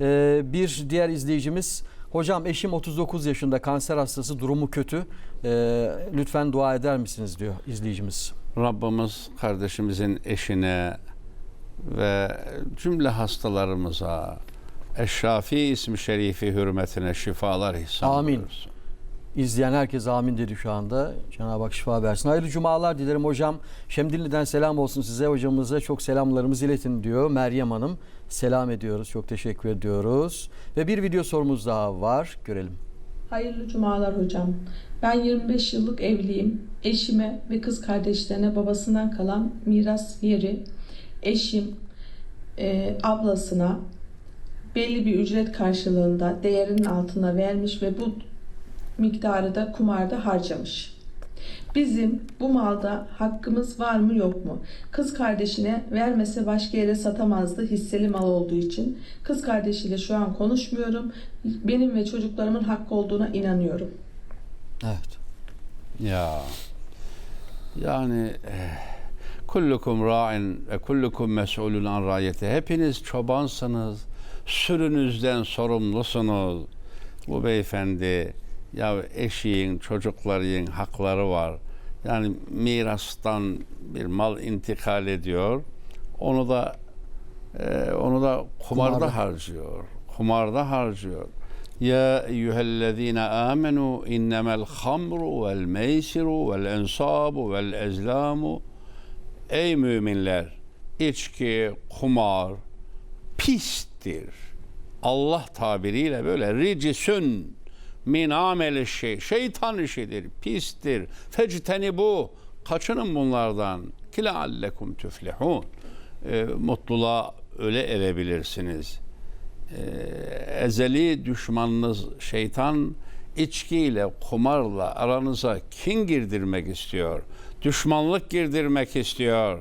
Ee, bir diğer izleyicimiz hocam eşim 39 yaşında kanser hastası durumu kötü. Ee, lütfen dua eder misiniz diyor izleyicimiz. Rabbimiz kardeşimizin eşine ve cümle hastalarımıza Eşşafi ismi şerifi hürmetine şifalar ihsan Amin. buyursun. İzleyen herkes amin dedi şu anda. Cenab-ı Hak şifa versin. Hayırlı cumalar dilerim hocam. Şemdinli'den selam olsun size. Hocamıza çok selamlarımızı iletin diyor Meryem Hanım. Selam ediyoruz. Çok teşekkür ediyoruz. Ve bir video sorumuz daha var. Görelim. Hayırlı cumalar hocam. Ben 25 yıllık evliyim. Eşime ve kız kardeşlerine babasından kalan miras yeri, eşim, e, ablasına belli bir ücret karşılığında değerinin altına vermiş ve bu miktarı da kumarda harcamış. Bizim bu malda hakkımız var mı yok mu? Kız kardeşine vermese başka yere satamazdı hisseli mal olduğu için. Kız kardeşiyle şu an konuşmuyorum. Benim ve çocuklarımın hakkı olduğuna inanıyorum. Evet. Ya yani eh, kullukum ra'in ve kullukum mes'ulun an rayeti. Hepiniz çobansınız. Sürünüzden sorumlusunuz. Bu beyefendi ya eşiğin, çocukların hakları var. Yani mirastan bir mal intikal ediyor. Onu da eh, onu da kumarda Kumarda. harcıyor. Kumarda harcıyor. Ya eyyühellezine amenu innemel hamru vel meysiru vel ensabu vel ezlamu Ey müminler içki, kumar pistir. Allah tabiriyle böyle ricisün min ameli şey şeytan işidir, pistir. Fecteni bu. Kaçının bunlardan. Kile allekum tüflihun. Ee, mutluluğa öyle erebilirsiniz e, ezeli düşmanınız şeytan içkiyle, kumarla aranıza kin girdirmek istiyor. Düşmanlık girdirmek istiyor.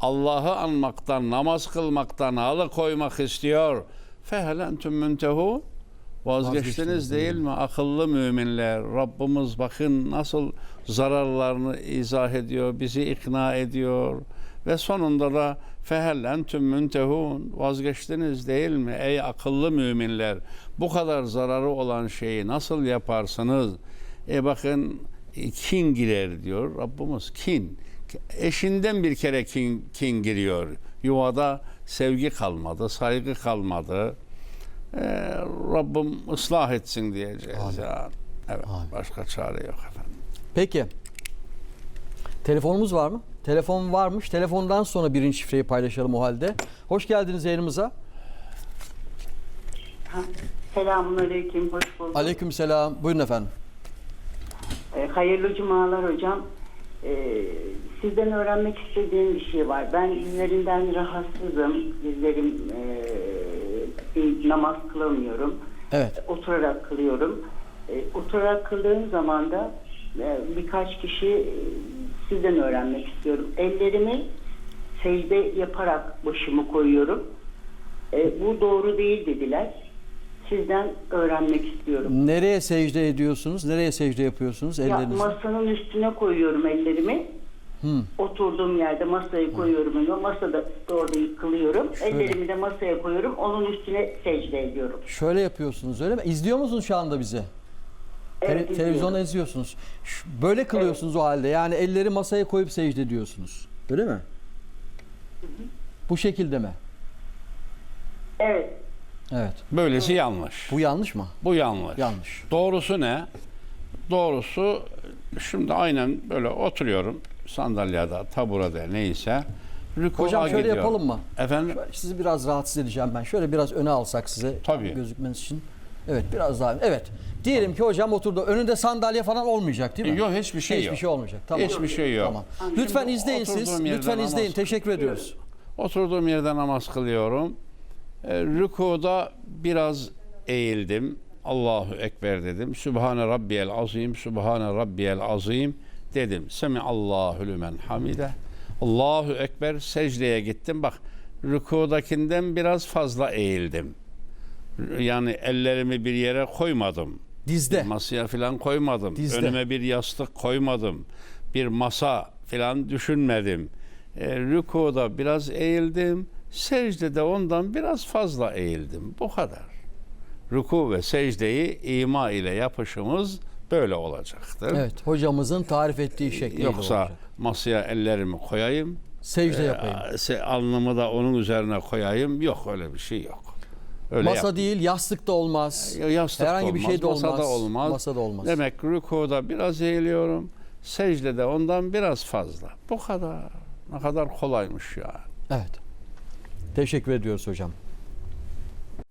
Allah'ı anmaktan, namaz kılmaktan alıkoymak istiyor. Fehelentüm müntehu Vazgeçtiniz Vazgeçtiniz değil mi akıllı müminler? Rabbimiz bakın nasıl zararlarını izah ediyor, bizi ikna ediyor. Ve sonunda da fehellentüm müntehun vazgeçtiniz değil mi ey akıllı müminler? Bu kadar zararı olan şeyi nasıl yaparsınız? E bakın kin girer diyor Rabbimiz kin. Eşinden bir kere kin, kin giriyor. Yuvada sevgi kalmadı, saygı kalmadı. Ee, Rabbim ıslah etsin diyeceğiz Amin. ya. Evet, Amin. başka çare yok efendim. Peki. Telefonumuz var mı? Telefon varmış. Telefondan sonra birinci şifreyi paylaşalım o halde. Hoş geldiniz yayınımıza. Selamun aleyküm, hoş bulduk. Aleykümselam. Buyurun efendim. Ee, hayırlı cumalar hocam. Ee, sizden öğrenmek istediğim bir şey var. Ben dizlerimden rahatsızım. Dizlerim e, namaz kılamıyorum. Evet. Oturarak kılıyorum. Ee, oturarak kıldığım zaman da e, birkaç kişi e, sizden öğrenmek istiyorum. Ellerimi secde yaparak başımı koyuyorum. Bu doğru değil dediler. Sizden öğrenmek istiyorum. Nereye secde ediyorsunuz? Nereye secde yapıyorsunuz Ya ellerinizle? masanın üstüne koyuyorum ellerimi. Hı. Oturduğum yerde masayı koyuyorum. önüme. Masada orada yıkılıyorum. Ellerimi de masaya koyuyorum. Onun üstüne secde ediyorum. Şöyle yapıyorsunuz öyle mi? İzliyor musunuz şu anda bizi? Tele- Evet, izliyorum. televizyonda izliyorsunuz. Böyle kılıyorsunuz o halde. Yani elleri masaya koyup secde ediyorsunuz. Öyle mi? Bu şekilde mi? Evet. Evet. Böylesi yanlış. Bu yanlış mı? Bu yanlış. Yanlış. Doğrusu ne? Doğrusu şimdi aynen böyle oturuyorum sandalyede, taburada neyse. Rükûa Hocam şöyle gidiyorum. yapalım mı? Efendim? Şöyle Sizi biraz rahatsız edeceğim ben. Şöyle biraz öne alsak size Tabii. gözükmeniz için. Evet biraz daha. Evet. Diyelim ki hocam oturdu. Önünde sandalye falan olmayacak değil mi? Yok hiçbir şey Hiçbir yok. şey olmayacak. Tamam. Hiçbir şey yok. Tamam. Lütfen izleyin siz. Lütfen namaz izleyin. Teşekkür ediyoruz. Oturduğum yerde namaz kılıyorum. E, rükuda biraz eğildim. Allahu Ekber dedim. Sübhane Rabbiyel Azim, Sübhane Rabbiyel Azim dedim. Semi Allahu lümen hamide. Allahu Ekber secdeye gittim. Bak rükudakinden biraz fazla eğildim. Yani ellerimi bir yere koymadım. Dizde. Masaya falan koymadım. Dizde. Önüme bir yastık koymadım. Bir masa falan düşünmedim. E, rükuda biraz eğildim. Secdede ondan biraz fazla eğildim. Bu kadar. Ruku ve secdeyi ima ile yapışımız böyle olacaktır. Evet hocamızın tarif ettiği şekliyle Yoksa olacak. masaya ellerimi koyayım, Secde e, yapayım. se- alnımı da onun üzerine koyayım. Yok öyle bir şey yok. Öyle Masa yap- değil yastık da olmaz. Yastık da Herhangi bir şey de olmaz. Masada olmaz. Masada olmaz. Demek rükuda biraz eğiliyorum. Secdede ondan biraz fazla. Bu kadar. Ne kadar kolaymış ya. Evet. Teşekkür ediyoruz hocam.